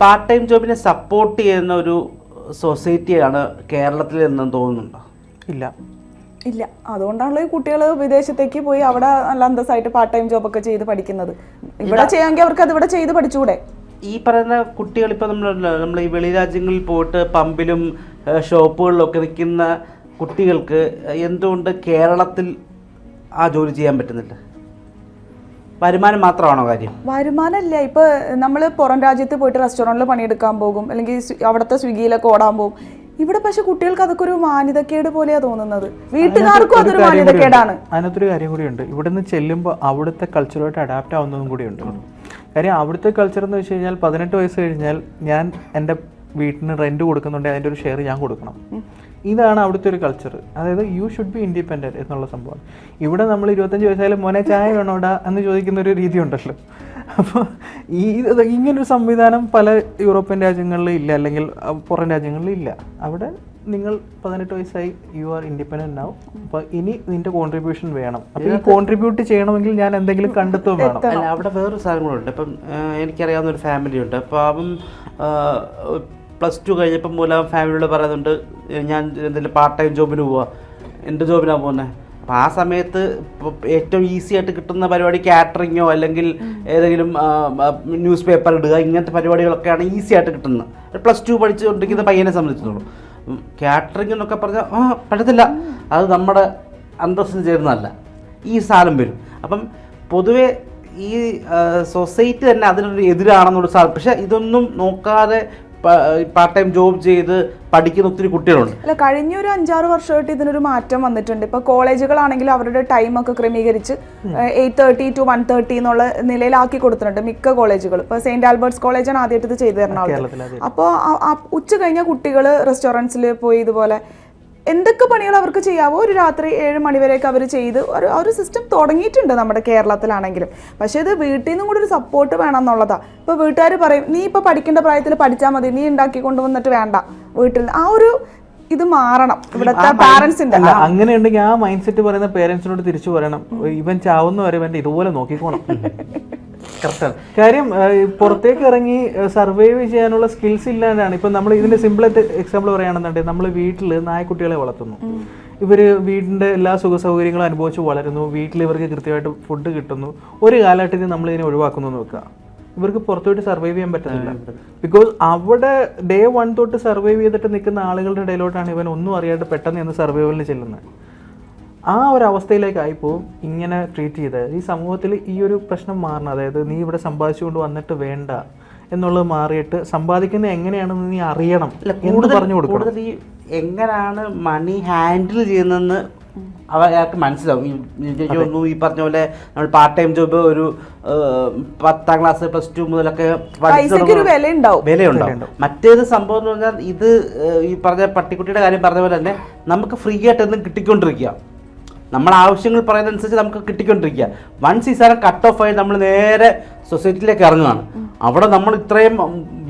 Part time ജോബിനെ support ചെയ്യുന്ന ഒരു സൊസൈറ്റിയാണ് കേരളത്തിൽ എന്നും തോന്നുന്നുണ്ടോ? ഇല്ല. ഇല്ല. അതുകൊണ്ടാണല്ലോ ഈ കുട്ടികൾ വിദേശത്തേക്ക് പോയി അവിടെ നല്ല അന്തസ്സായിട്ട് പാർട്ട് ടൈം ജോബ് ഒക്കെ ചെയ്ത് പഠിക്കുന്നത്. ഇവിടെ ചെയ്യാമെങ്കിൽ അവർക്ക് അത് ഇവിടെ ചെയ്ത് പഠിച്ചുകൂടെ ഈ പറയുന്ന കുട്ടികൾ ഇപ്പോൾ നമ്മൾ നമ്മൾ ഈ വെളിരാജ്യങ്ങളിൽ പോയിട്ട് പമ്പിലും ഷോപ്പുകളിലൊക്കെ നിൽക്കുന്ന കുട്ടികൾക്ക് എന്തുകൊണ്ട് കേരളത്തിൽ ആ ജോലി ചെയ്യാൻ പറ്റുന്നില്ല? വരുമാനം മാത്രമാണോ കാര്യം? വരുമാനമില്ല ഇപ്പൊ നമ്മൾ പുറം രാജ്യത്ത് പോയിട്ട് റെസ്റ്റോറന്റിൽ പണിയെടുക്കാൻ പോകും. അല്ലെങ്കിൽ അവിടുത്തെ സ്വിഗ്ഗിയിലൊക്കെ ഓടാൻ പോകും. ഇവിടെ പക്ഷെ കുട്ടികൾക്ക് അതൊക്കെ ഒരു മാന്യതക്കേട് പോലെയാ തോന്നുന്നത്. വീട്ടുകാർക്കും അതൊരു മാന്യതക്കേടാണ്. അതിനകത്തൊരു കാര്യം കൂടിയുണ്ട് നിന്ന് ചെല്ലുമ്പോൾ അവിടുത്തെ കൾച്ചറുമായിട്ട് അഡാപ്റ്റ് ആവുന്നതും കൂടിയുണ്ട് കാര്യം അവിടുത്തെ കൾച്ചർ എന്ന് വെച്ച് കഴിഞ്ഞാൽ പതിനെട്ട് വയസ്സ് കഴിഞ്ഞാൽ ഞാൻ എന്റെ വീട്ടിന് റെന്റ് കൊടുക്കുന്നുണ്ടെങ്കിൽ അതിന്റെ ഒരു ഷെയർ ഞാൻ കൊടുക്കണം. ഇതാണ് അവിടുത്തെ ഒരു കൾച്ചർ അതായത് യു ഷുഡ് ബി ഇൻഡിപെൻഡന്റ് എന്നുള്ള സംഭവം. ഇവിടെ നമ്മൾ ഇരുപത്തഞ്ച് വയസ്സായാലും മോനെ ചായ വേണോടാ എന്ന് ചോദിക്കുന്ന ഒരു രീതി ഉണ്ടല്ലോ. അപ്പോൾ ഈ ഇങ്ങനൊരു സംവിധാനം പല യൂറോപ്യൻ രാജ്യങ്ങളിലും ഇല്ല അല്ലെങ്കിൽ പുറം രാജ്യങ്ങളിൽ ഇല്ല. അവിടെ നിങ്ങൾ പതിനെട്ട് വയസ്സായി യു ആർ ഇൻഡിപെൻഡന്റ് ആവും അപ്പോൾ ഇനി നിന്റെ കോൺട്രിബ്യൂഷൻ വേണം. അപ്പോൾ ഈ കോൺട്രിബ്യൂട്ട് ചെയ്യണമെങ്കിൽ ഞാൻ എന്തെങ്കിലും കണ്ടെത്തും വേണം. അല്ല അവിടെ വേറൊരു സാധനങ്ങളുണ്ട്. ഇപ്പം എനിക്കറിയാവുന്ന ഒരു ഫാമിലി ഉണ്ട്. അപ്പോൾ അവൻ പ്ലസ് ടു കഴിഞ്ഞപ്പം മൂലം ഫാമിലിയോട് പറയുന്നുണ്ട് ഞാൻ എന്തെങ്കിലും പാർട്ട് ടൈം ജോബിന് പോവുക എന്റെ ജോബിനാണ് പോകുന്നത് അപ്പം ആ സമയത്ത് ഏറ്റവും ഈസി ആയിട്ട് കിട്ടുന്ന പരിപാടി കാറ്ററിങ്ങോ അല്ലെങ്കിൽ ഏതെങ്കിലും ന്യൂസ് പേപ്പർ ഇടുക ഇങ്ങനത്തെ പരിപാടികളൊക്കെയാണ് ഈസി ആയിട്ട് കിട്ടുന്നത്. പ്ലസ് ടു പഠിച്ചുകൊണ്ടിരിക്കുന്ന പയ്യനെ സംബന്ധിച്ചിടത്തോളം. കാറ്ററിംഗ് എന്നൊക്കെ പറഞ്ഞാൽ ആ പറ്റത്തില്ല അത് നമ്മുടെ അന്തസ്സിന് ചേരുന്നതല്ല. ഈ സാധനം വരും. അപ്പം പൊതുവെ ഈ സൊസൈറ്റി തന്നെ അതിനൊരു എതിരാണെന്നൊരു സാധനം പക്ഷേ ഇതൊന്നും നോക്കാതെ പാർട്ട് ടൈം ജോബ് ചെയ്ത് പഠിക്കുന്ന ഒത്തിരി കുട്ടികളുണ്ട്. അല്ല കഴിഞ്ഞ ഒരു അഞ്ചാറ് വർഷമായിട്ട് ഇതിനൊരു മാറ്റം വന്നിട്ടുണ്ട്. ഇപ്പൊ കോളേജുകളാണെങ്കിൽ അവരുടെ ടൈം ഒക്കെ ക്രമീകരിച്ച് eight thirty to one thirty എന്നുള്ള നിലയിലാക്കി കൊടുത്തിട്ടുണ്ട് മിക്ക കോളേജുകളും. ഇപ്പൊ സെയിന്റ് ആൽബർട്ട്സ് കോളേജാണ് ആദ്യമായിട്ട് ഇത് ചെയ്തു തരണം അപ്പോ അപ്പോൾ ഉച്ച കഴിഞ്ഞ കുട്ടികൾ റെസ്റ്റോറന്റ്സിൽ പോയി ഇതുപോലെ എന്തൊക്കെ പണികൾ അവർക്ക് ചെയ്യാവോ ഒരു രാത്രി ഏഴ് മണിവരെയൊക്കെ അവർ ചെയ്ത് ഒരു ആ ഒരു സിസ്റ്റം തുടങ്ങിയിട്ടുണ്ട് നമ്മുടെ കേരളത്തിലാണെങ്കിലും. പക്ഷേ ഇത് വീട്ടിൽ നിന്നും കൂടി ഒരു സപ്പോർട്ട് വേണം എന്നുള്ളതാ ഇപ്പോൾ വീട്ടുകാർ പറയും നീ ഇപ്പോൾ പഠിക്കേണ്ട പ്രായത്തിൽ പഠിച്ചാൽ മതി നീ ഉണ്ടാക്കി കൊണ്ടുവന്നിട്ട് വേണ്ട. വീട്ടിൽ ആ ഒരു ഇത് മാറണം. ഇവിടുത്തെ പാരന്റ്സിന്റെ അങ്ങനെ ഉണ്ടെങ്കിൽ ആ. മൈൻഡ് സെറ്റ് പറയുന്ന പേരൻസിനോട് തിരിച്ചു പറയണം. ഇവൻ ചാവുന്ന വരെ ഇതുപോലെ നോക്കിക്കോണം. കറക്റ്റാണ് കാര്യം പുറത്തേക്ക് ഇറങ്ങി സർവൈവ് ചെയ്യാനുള്ള സ്കിൽസ് ഇല്ലാണ്ടാണ്. ഇപ്പം നമ്മൾ ഇതിന്റെ സിമ്പിൾ എക്സാമ്പിൾ പറയുകയാണെന്നുണ്ടെങ്കിൽ നമ്മൾ വീട്ടിൽ നായക്കുട്ടികളെ വളർത്തുന്നു. ഇവർ വീടിന്റെ എല്ലാ സുഖ സൗകര്യങ്ങളും അനുഭവിച്ച് വളരുന്നു. വീട്ടിൽ ഇവർക്ക് കൃത്യമായിട്ട് ഫുഡ് കിട്ടുന്നു. ഒരു കാലഘട്ടത്തിൽ നമ്മൾ ഇതിനെ ഒഴിവാക്കുന്നു നോക്കുക ഇവർക്ക് പുറത്തോട്ട് സർവൈവ് ചെയ്യാൻ പറ്റുന്നില്ല. ബിക്കോസ് അവിടെ ഡേ വൺ തൊട്ട് സർവൈവ് ചെയ്തിട്ട് നിൽക്കുന്ന ആളുകളുടെ ഇടയിലോട്ടാണ് ഇവൻ ഒന്നും അറിയാതെ പെട്ടെന്ന് ചെന്ന് സർവൈവലിന് ചെല്ലുന്നത്. ആ ഒരു അവസ്ഥയിലേക്കായിപ്പോവും ഇങ്ങനെ ട്രീറ്റ് ചെയ്ത്. ഈ സമൂഹത്തിൽ ഈ ഒരു പ്രശ്നം മാറണം. അതായത് നീ ഇവിടെ സമ്പാദിച്ചുകൊണ്ട് വന്നിട്ട് വേണ്ട എന്നുള്ളത് മാറിയിട്ട് സമ്പാദിക്കുന്നത് എങ്ങനെയാണെന്ന് നീ അറിയണം അല്ല കൂടുതൽ പറഞ്ഞു കൊടുക്കണം. കൂടുതൽ ഈ എങ്ങനെയാണ് മണി ഹാൻഡിൽ ചെയ്യുന്നതെന്ന് അയാൾക്ക് മനസ്സിലാവും. ഈ പറഞ്ഞ പോലെ നമ്മൾ പാർട്ട് ടൈം ജോബ് ഒരു പത്താം ക്ലാസ് പ്ലസ് ടു മുതലൊക്കെ വിലയുണ്ടാവും. മറ്റേത് സംഭവം എന്ന് പറഞ്ഞാൽ ഇത് ഈ പറഞ്ഞ പട്ടിക്കുട്ടിയുടെ കാര്യം പറഞ്ഞ പോലെ തന്നെ നമുക്ക് ഫ്രീ ആയിട്ട് എന്നും കിട്ടിക്കൊണ്ടിരിക്കുക. നമ്മൾ ആവശ്യങ്ങൾ പറയുന്നതനുസരിച്ച് നമുക്ക് കിട്ടിക്കൊണ്ടിരിക്കുക. വൺസ് ഈ സാധനം കട്ട് ഓഫ് ആയി നമ്മൾ നേരെ സൊസൈറ്റിയിലേക്ക് ഇറങ്ങുകയാണ്. അവിടെ നമ്മൾ ഇത്രയും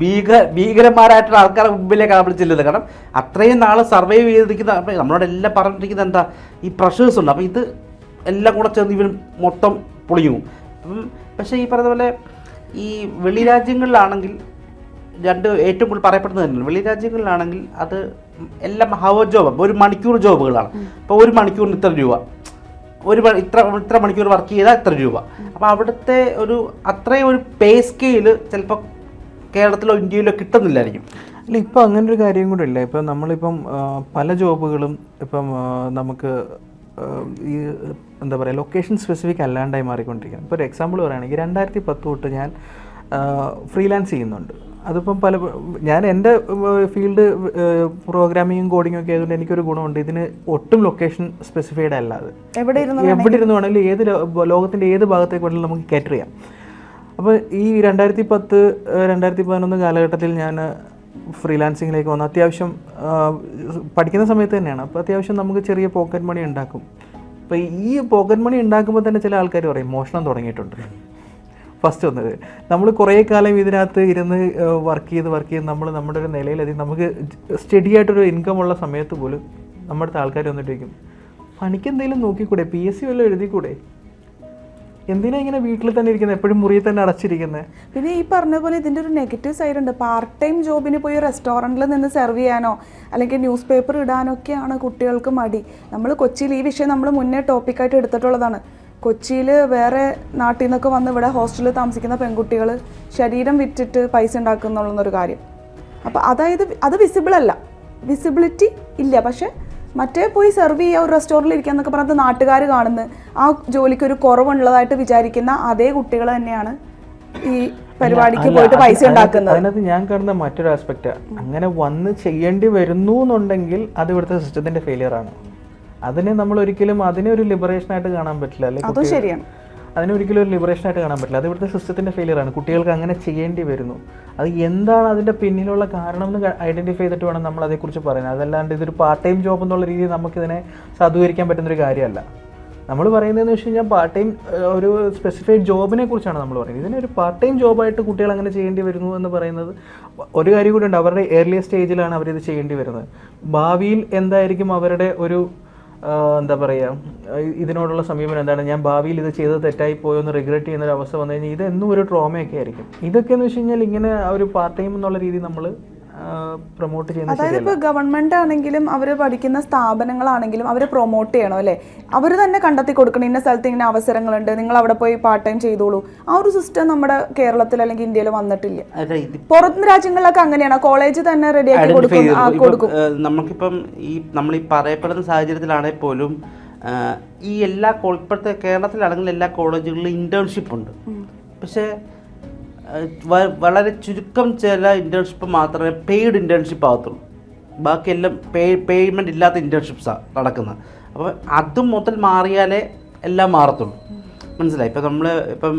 ഭീക ഭീകരന്മാരായിട്ടുള്ള ആൾക്കാരുടെ മുമ്പിലേക്ക് നമ്മൾ ചെല്ലുന്നത് കാരണം അത്രയും നാൾ സർവൈവ് ചെയ്തിരിക്കുന്ന നമ്മളോട് എല്ലാം പറഞ്ഞിരിക്കുന്നത് എന്താ? ഈ പ്രഷേഴ്സ് ഉണ്ട്. അപ്പോൾ ഇത് എല്ലാം കൂടെ ചേർന്ന് ഇവൻ മൊത്തം പൊളിയും അപ്പം പക്ഷേ ഈ പറഞ്ഞ പോലെ ഈ വെളി രാജ്യങ്ങളിലാണെങ്കിൽ രണ്ട് ഏറ്റവും കൂടുതൽ പറയപ്പെടുന്നത് തന്നെയാണ് വെളി രാജ്യങ്ങളിലാണെങ്കിൽ അത് എല്ലാം ഹവർ ജോബ് ഒരു മണിക്കൂർ ജോബുകളാണ്. അപ്പോൾ ഒരു മണിക്കൂറിന് ഇത്ര രൂപ. ഒരു ഇത്ര ഇത്ര മണിക്കൂർ വർക്ക് ചെയ്താൽ ഇത്ര രൂപ. അപ്പോൾ അവിടുത്തെ ഒരു അത്രയും ഒരു പേ സ്കെയിൽ ചിലപ്പോൾ കേരളത്തിലോ ഇന്ത്യയിലോ കിട്ടുന്നില്ലായിരിക്കും. അല്ല ഇപ്പോൾ അങ്ങനെ ഒരു കാര്യം കൂടെ ഇല്ല. ഇപ്പം നമ്മളിപ്പം പല ജോബുകളും ഇപ്പം നമുക്ക് ഈ എന്താ പറയുക ലൊക്കേഷൻ സ്പെസിഫിക് അല്ലാണ്ടായി മാറിക്കൊണ്ടിരിക്കുന്നത് ഇപ്പോൾ ഒരു എക്സാമ്പിൾ പറയുകയാണെങ്കിൽ രണ്ടായിരത്തി പത്ത് തൊട്ട് ഞാൻ ഫ്രീലാൻസ് ചെയ്യുന്നുണ്ട്. അതിപ്പം പല ഞാൻ എന്റെ ഫീൽഡ് പ്രോഗ്രാമിങ്ങും കോഡിങ്ങും ഒക്കെ ആയതുകൊണ്ട് എനിക്കൊരു ഗുണമുണ്ട്. ഇതിന് ഒട്ടും ലൊക്കേഷൻ സ്പെസിഫൈഡ് എവിടെ ഇരുന്നു എവിടെ ഇരുന്ന് വേണമെങ്കിലും ഏത് ലോകത്തിന്റെ ഏത് ഭാഗത്തേക്ക് വേണമെങ്കിലും നമുക്ക് കാറ്റർ ചെയ്യാം. അപ്പോൾ ഈ രണ്ടായിരത്തി പത്ത് രണ്ടായിരത്തി പതിനൊന്ന് കാലഘട്ടത്തിൽ ഞാൻ ഫ്രീലാൻസിങ്ങിലേക്ക് വന്നു. അത്യാവശ്യം പഠിക്കുന്ന സമയത്ത് തന്നെയാണ്. അപ്പോൾ അത്യാവശ്യം നമുക്ക് ചെറിയ പോക്കറ്റ് മണി ഉണ്ടാക്കും. അപ്പോൾ ഈ പോക്കറ്റ് മണി ഉണ്ടാക്കുമ്പോൾ തന്നെ ചില ആൾക്കാർ പറയും മോഷണം തുടങ്ങിയിട്ടുണ്ട്. ഫസ്റ്റ് വന്നത്. നമ്മൾ കുറേ കാലം ഇതിനകത്ത് ഇരുന്ന് വർക്ക് ചെയ്ത് വർക്ക് ചെയ്ത് നമ്മൾ നമ്മുടെ ഒരു നിലയിലെത്തി. നമുക്ക് സ്റ്റഡി ആയിട്ടൊരു ഇൻകം ഉള്ള സമയത്ത് പോലും നമ്മുടെ അടുത്ത് ആൾക്കാർ വന്നിട്ട് പണിക്ക് എന്തെങ്കിലും നോക്കിക്കൂടെ? പി എസ് സി വല്ലതും എഴുതിക്കൂടെ? എന്തിനാ ഇങ്ങനെ വീട്ടിൽ തന്നെ ഇരിക്കുന്നത് എപ്പോഴും മുറിയിൽ തന്നെ അടച്ചിരിക്കുന്നത് പിന്നെ ഈ പറഞ്ഞ പോലെ ഇതിന്റെ ഒരു നെഗറ്റീവ് സൈഡ് ഉണ്ട്. പാർട്ട് ടൈം ജോബിന് പോയി റെസ്റ്റോറന്റിൽ നിന്ന് സെർവ് ചെയ്യാനോ അല്ലെങ്കിൽ ന്യൂസ് പേപ്പർ ഇടാനൊക്കെയാണ് കുട്ടികൾക്ക് മടി. നമ്മൾ കൊച്ചിയിൽ ഈ വിഷയം നമ്മൾ മുന്നേ ടോപ്പിക്കായിട്ട് എടുത്തിട്ടുള്ളതാണ്. കൊച്ചിയിൽ വേറെ നാട്ടിൽ നിന്നൊക്കെ വന്ന് ഇവിടെ ഹോസ്റ്റലിൽ താമസിക്കുന്ന പെൺകുട്ടികൾ ശരീരം വിറ്റിട്ട് പൈസ ഉണ്ടാക്കുന്നുള്ളൊരു കാര്യം. അപ്പോൾ അതായത് അത് വിസിബിൾ അല്ല. വിസിബിലിറ്റി ഇല്ല. പക്ഷേ മറ്റേ പോയി സെർവ് ചെയ്യുക ഒരു റെസ്റ്റോറന്റിൽ ഇരിക്കുക എന്നൊക്കെ പറഞ്ഞത് നാട്ടുകാർ കാണുന്ന. ആ ജോലിക്ക് ഒരു കുറവുള്ളതായിട്ട് വിചാരിക്കുന്ന അതേ കുട്ടികൾ തന്നെയാണ് ഈ പരിപാടിക്ക് പോയിട്ട് പൈസ ഉണ്ടാക്കുന്നത്. അതിനകത്ത് ഞാൻ കാണുന്ന മറ്റൊരു ആസ്പെക്റ്റ് അങ്ങനെ വന്ന് ചെയ്യേണ്ടി വരുന്നു എന്നുണ്ടെങ്കിൽ അത് ഇവിടുത്തെ സിസ്റ്റത്തിന്റെ ഫെയിലിയർ ആണ്. അതിനെ നമ്മൾ ഒരിക്കലും അതിനെ ഒരു ലിബറേഷൻ ആയിട്ട് കാണാൻ പറ്റില്ല. അല്ലെങ്കിൽ അതും ശരിയാണ്. അതിനെ ഒരിക്കലും ഒരു ലിബറേഷൻ ആയിട്ട് കാണാൻ പറ്റില്ല. അത് ഇവിടുത്തെ സിസ്റ്റത്തിന്റെ ഫെയിലിയർ ആണ്. കുട്ടികൾക്ക് അങ്ങനെ ചെയ്യേണ്ടി വരുന്നു. അത് എന്താണ് അതിന്റെ പിന്നിലുള്ള കാരണം എന്ന് ഐഡന്റിഫൈ ചെയ്തിട്ട് വേണം നമ്മൾ അതേക്കുറിച്ച് പറയാൻ. അതല്ലാണ്ട് ഇതൊരു പാർട്ട് ടൈം ജോബ് എന്നുള്ള രീതിയിൽ നമുക്കിതിനെ സാധൂകരിക്കാൻ പറ്റുന്ന ഒരു കാര്യമല്ല. നമ്മൾ പറയുന്നതെന്ന് വെച്ച് കഴിഞ്ഞാൽ പാർട്ട് ടൈം ഒരു സ്പെസിഫൈഡ് ജോബിനെ കുറിച്ചാണ് നമ്മൾ പറയുന്നത്. ഇതിനെ ഒരു പാർട്ട് ടൈം ജോബായിട്ട് കുട്ടികൾ അങ്ങനെ ചെയ്യേണ്ടി വരുന്നു എന്ന് പറയുന്നത് ഒരു കാര്യം കൂടി ഉണ്ട്. അവരുടെ ഏർലിയ സ്റ്റേജിലാണ് അവരിത് ചെയ്യേണ്ടി വരുന്നത്. ഭാവിയിൽ എന്തായിരിക്കും അവരുടെ ഒരു എന്താ പറയുക ഇതിനോടുള്ള സമീപനം എന്താണ്? ഞാൻ ഭാവിയിൽ ഇത് ചെയ്ത് തെറ്റായി പോയോ എന്ന് റിഗ്രറ്റ് ചെയ്യുന്ന ഒരു അവസ്ഥ വന്നു കഴിഞ്ഞാൽ ഇത് എന്നും ഒരു ട്രോമയൊക്കെ ആയിരിക്കും. ഇതൊക്കെ എന്ന് വെച്ച് കഴിഞ്ഞാൽ ഇങ്ങനെ ഒരു പാർട്ട് ടൈം എന്നുള്ള രീതി നമ്മൾ പ്രൊമോട്ട് ചെയ്യുന്നത് അതായത് ഇപ്പോൾ ഗവൺമെന്റ് ആണെങ്കിലും അവർ പഠിക്കുന്ന സ്ഥാപനങ്ങളാണെങ്കിലും അവർ പ്രൊമോട്ട് ചെയ്യണം അല്ലേ? അവർ തന്നെ കണ്ടെത്തി കൊടുക്കണം ഇന്ന സ്ഥലത്ത് ഇങ്ങനെ അവസരങ്ങളുണ്ട് നിങ്ങൾ അവിടെ പോയി പാർട്ട് ടൈം ചെയ്തോളൂ. ആ ഒരു സിസ്റ്റം നമ്മുടെ കേരളത്തിൽ അല്ലെങ്കിൽ ഇന്ത്യയിൽ വന്നിട്ടില്ല. പുറത്ത് രാജ്യങ്ങളിലൊക്കെ അങ്ങനെയാണ്. കോളേജ് തന്നെ റെഡിയാക്കി ആക്കി കൊടുക്കും ഇപ്പം, നമുക്കിപ്പം ഈ നമ്മൾ ഈ പറയപ്പെടുന്ന സാഹചര്യത്തിലാണെങ്കിൽ പോലും ഈ എല്ലാ ഇപ്പോഴത്തെ കേരളത്തിലാണെങ്കിൽ എല്ലാ കോളേജുകളിലും ഇന്റേൺഷിപ്പ് ഉണ്ട്. പക്ഷേ വളരെ ചുരുക്കം ചില ഇന്റേൺഷിപ്പ് മാത്രമേ പെയ്ഡ് ഇന്റേൺഷിപ്പ് ആകത്തുള്ളൂ. ബാക്കിയെല്ലാം പേ പേയ്മെന്റ് ഇല്ലാത്ത ഇന്റേൺഷിപ്സാണ് നടക്കുന്നത് അപ്പോൾ അതും മുതൽ മാറിയാലേ എല്ലാം മാറത്തുള്ളൂ. മനസ്സിലായി? ഇപ്പം നമ്മൾ ഇപ്പം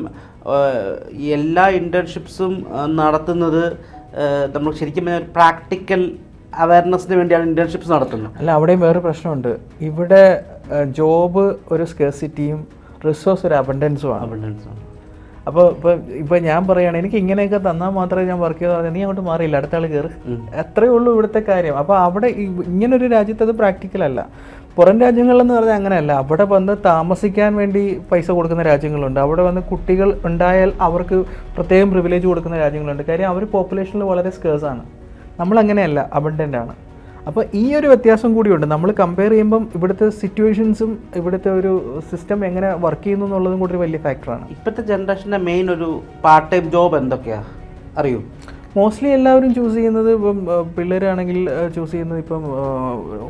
എല്ലാ ഇന്റേൺഷിപ്സും നടത്തുന്നത് നമ്മൾ ശരിക്കും പ്രാക്ടിക്കൽ അവയർനെസ്സിന് വേണ്ടിയാണ് ഇന്റേൺഷിപ്സ് നടത്തുന്നത്. അല്ല അവിടെയും വേറെ പ്രശ്നമുണ്ട്. ഇവിടെ ജോബ് ഒരു സ്കേസിറ്റിയും റിസോഴ്സ് ഒരു അബണ്ടൻസും ആണ്. Abundance ആണ്. അപ്പോൾ ഇപ്പോൾ ഇപ്പോൾ ഞാൻ പറയുകയാണ് എനിക്ക് ഇങ്ങനെയൊക്കെ തന്നാൽ മാത്രമേ ഞാൻ വർക്ക് ചെയ്ത് പറഞ്ഞാൽ നീ അങ്ങോട്ട് മാറിയില്ല അടുത്ത ആൾ കയറി അത്രയേ ഉള്ളൂ ഇവിടുത്തെ കാര്യം. അപ്പോൾ അവിടെ ഇങ്ങനെ ഇങ്ങനൊരു രാജ്യത്ത് അത് പ്രാക്ടിക്കൽ അല്ല. പുറം രാജ്യങ്ങളിലെന്ന് പറഞ്ഞാൽ അങ്ങനെയല്ല. അവിടെ വന്ന് താമസിക്കാൻ വേണ്ടി പൈസ കൊടുക്കുന്ന രാജ്യങ്ങളുണ്ട്. അവിടെ വന്ന് കുട്ടികൾ ഉണ്ടായാൽ അവർക്ക് പ്രത്യേകം പ്രിവിലേജ് കൊടുക്കുന്ന രാജ്യങ്ങളുണ്ട്. കാര്യം അവർ പോപ്പുലേഷനിൽ വളരെ സ്കേഴ്സാണ് നമ്മളങ്ങനെയല്ല അബണ്ടന്റ് ആണ്. അപ്പോൾ ഈ ഒരു വ്യത്യാസം കൂടിയുണ്ട്. നമ്മൾ കമ്പയർ ചെയ്യുമ്പം ഇവിടുത്തെ സിറ്റുവേഷൻസും ഇവിടുത്തെ ഒരു സിസ്റ്റം എങ്ങനെ വർക്ക് ചെയ്യുന്നു എന്നുള്ളതും കൂടി ഒരു വലിയ ഫാക്ടറാണ് ഇപ്പോഴത്തെ ജനറേഷന്റെ മെയിൻ ഒരു പാർട്ട് ടൈം ജോബ് എന്തൊക്കെയാണ് അറിയൂ? മോസ്റ്റ്ലി എല്ലാവരും ചൂസ് ചെയ്യുന്നത് ഇപ്പം പിള്ളേരാണെങ്കിൽ ചൂസ് ചെയ്യുന്നത് ഇപ്പം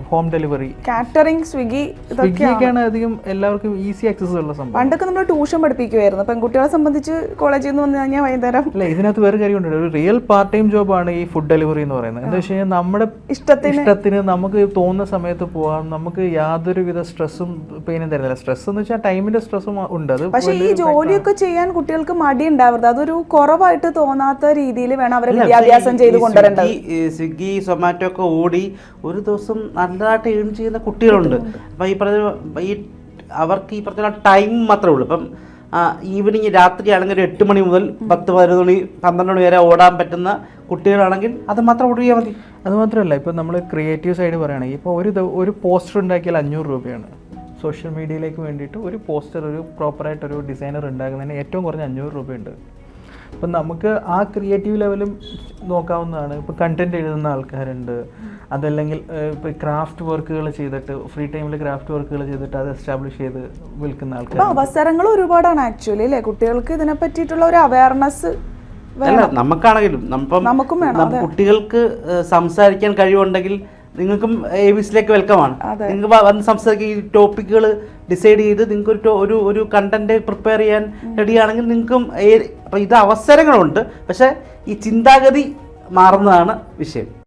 ഹോം ഡെലിവറി കാറ്ററിംഗ് സ്വിഗ്ഗി സ്വിഗ്ഗിയൊക്കെയാണ് അധികം എല്ലാവർക്കും ഈസി ആക്സസ് ഉള്ള സംഭവം. പണ്ടൊക്കെ നമ്മൾ ട്യൂഷൻ പഠിപ്പിക്കുമായിരുന്നു പെൺകുട്ടികളെ സംബന്ധിച്ച് കോളേജിൽ നിന്ന് വന്നു കഴിഞ്ഞാൽ വൈകുന്നേരം അല്ല ഇതിനകത്ത് വേറെ കാര്യമുണ്ട് ഒരു റിയൽ പാർട്ട് ടൈം ജോബാണ് ഈ ഫുഡ് ഡെലിവറി എന്ന് പറയുന്നത്. എന്താ വെച്ച് കഴിഞ്ഞാൽ നമ്മുടെ ഇഷ്ടത്തിന്. ഇഷ്ടത്തിന് നമുക്ക് തോന്നുന്ന സമയത്ത് പോവാം. നമുക്ക് യാതൊരുവിധ സ്ട്രെസ്സും പെയിനും തരുന്നില്ല. സ്ട്രെസ് എന്ന് വെച്ചാൽ ടൈമിന്റെ സ്ട്രെസ്സും ഉണ്ട്. അത് പക്ഷേ ഈ ജോലിയൊക്കെ ചെയ്യാൻ കുട്ടികൾക്ക് മടി ഉണ്ടാവരുത് അതൊരു കുറവായിട്ട് തോന്നാത്ത രീതിയിൽ വേണം അവരെ അല്ല, വിദ്യാഭ്യാസം ഈ- ചെയ്ത് കൊണ്ടുവരേണ്ടത്. സ്വിഗ്ഗി സൊമാറ്റോ ഒക്കെ ഓടി ഒരു ദിവസം നല്ലതായിട്ട് ഏൺ ചെയ്യുന്ന കുട്ടികളുണ്ട്. അപ്പം ഈ പറഞ്ഞ ഈ അവർക്ക് ഈ പറഞ്ഞ ടൈം മാത്രമേ ഉള്ളൂ. ഇപ്പം ഈവനിങ് രാത്രി ആണെങ്കിൽ ഒരു എട്ട് മണി മുതൽ പത്ത് പതിനൊന്ന് മണി പന്ത്രണ്ട് മണി വരെ ഓടാൻ പറ്റുന്ന കുട്ടികളാണെങ്കിൽ അത് മാത്രം ഓർഡർ മതി. അത് മാത്രമല്ല ഇപ്പോൾ നമ്മൾ ക്രിയേറ്റീവ് സൈഡ് പറയുകയാണെങ്കിൽ ഇപ്പോൾ ഒരു ഒരു പോസ്റ്റർ ഉണ്ടാക്കിയാൽ അഞ്ഞൂറ് രൂപയാണ്. സോഷ്യൽ മീഡിയയിലേക്ക് വേണ്ടിയിട്ട് ഒരു പോസ്റ്റർ ഒരു പ്രോപ്പറായിട്ട് ഒരു ഡിസൈനർ ഉണ്ടാക്കുന്നതിന് ഏറ്റവും കുറഞ്ഞ അഞ്ഞൂറ് രൂപയുണ്ട്. അപ്പം നമുക്ക് ആ ക്രിയേറ്റീവ് ലെവലും നോക്കാവുന്നതാണ്. ഇപ്പോൾ കണ്ടന്റ് എഴുതുന്ന ആൾക്കാരുണ്ട്. അതല്ലെങ്കിൽ ഇപ്പോൾ ക്രാഫ്റ്റ് വർക്കുകൾ ചെയ്തിട്ട് ഫ്രീ ടൈമിൽ ക്രാഫ്റ്റ് വർക്കുകൾ ചെയ്തിട്ട് അത് എസ്റ്റാബ്ലിഷ് ചെയ്ത് വിൽക്കുന്ന ആൾക്കാർ അവസരങ്ങൾ ഒരുപാടാണ് ആക്ച്വലി അല്ലേ കുട്ടികൾക്ക് ഇതിനെ പറ്റിയിട്ടുള്ള ഒരു അവയർനെസ് അല്ല നമുക്കാണെങ്കിലും നമ്മൾ നമുക്കും കുട്ടികൾക്ക് സംസാരിക്കാൻ കഴിവുണ്ടെങ്കിൽ നിങ്ങൾക്കും എ വെൽക്കം ആണ്. നിങ്ങൾക്ക് വ- വന്ന് സംസാരിക്കുക ഈ ടോപ്പിക്കുകൾ ഡിസൈഡ് ചെയ്ത് നിങ്ങൾക്ക് ഒരു ഒരു ഒരു കണ്ടന്റ് പ്രിപ്പയർ ചെയ്യാൻ റെഡിയാണെങ്കിൽ നിങ്ങൾക്കും അപ്പോൾ അപ്പൊ ഇത് അവസരങ്ങളുണ്ട്. പക്ഷേ ഈ ചിന്താഗതി മാറുന്നതാണ് വിഷയം.